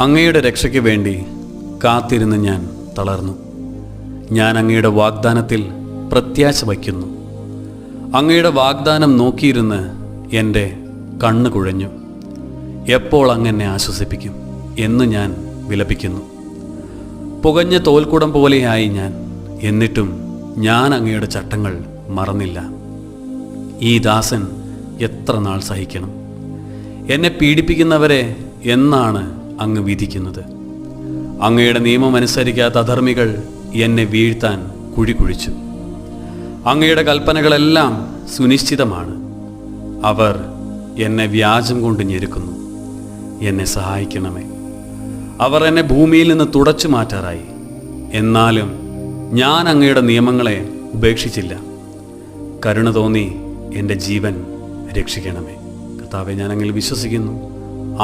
അങ്ങയുടെ രക്ഷയ്ക്ക് വേണ്ടി കാത്തിരുന്ന് ഞാൻ തളർന്നു. ഞാൻ അങ്ങയുടെ വാഗ്ദാനത്തിൽ പ്രത്യാശ വയ്ക്കുന്നു. അങ്ങയുടെ വാഗ്ദാനം നോക്കിയിരുന്ന് എന്റെ കണ്ണ് കുഴഞ്ഞു. എപ്പോൾ അങ്ങനെ ആശ്വസിപ്പിക്കും എന്ന് ഞാൻ വിലപിക്കുന്നു. പുകഞ്ഞ തോൽക്കുടം പോലെയായി ഞാൻ. എന്നിട്ടും ഞാൻ അങ്ങയുടെ ചട്ടങ്ങൾ മറന്നില്ല. ഈ ദാസൻ എത്ര നാൾ സഹിക്കണം? എന്നെ പീഡിപ്പിക്കുന്നവരെ എന്നാണ് അങ്ങ് വിധിക്കുന്നത്. അങ്ങയുടെ നിയമം അനുസരിക്കാത്ത അധർമ്മികൾ എന്നെ വീഴ്ത്താൻ കുഴി കുഴിച്ചു അങ്ങയുടെ കൽപ്പനകളെല്ലാം സുനിശ്ചിതമാണ്. അവർ എന്നെ വ്യാജം കൊണ്ട് ഞെരുക്കുന്നു. എന്നെ സഹായിക്കണമേ. അവർ എന്നെ ഭൂമിയിൽ നിന്ന് തുടച്ചു മാറ്റാറായി. എന്നാലും ഞാൻ അങ്ങയുടെ നിയമങ്ങളെ ഉപേക്ഷിച്ചില്ല. കരുണ തോന്നി എന്റെ ജീവൻ രക്ഷിക്കണമേ. കർത്താവെ ഞാൻ അങ്ങിൽ വിശ്വസിക്കുന്നു.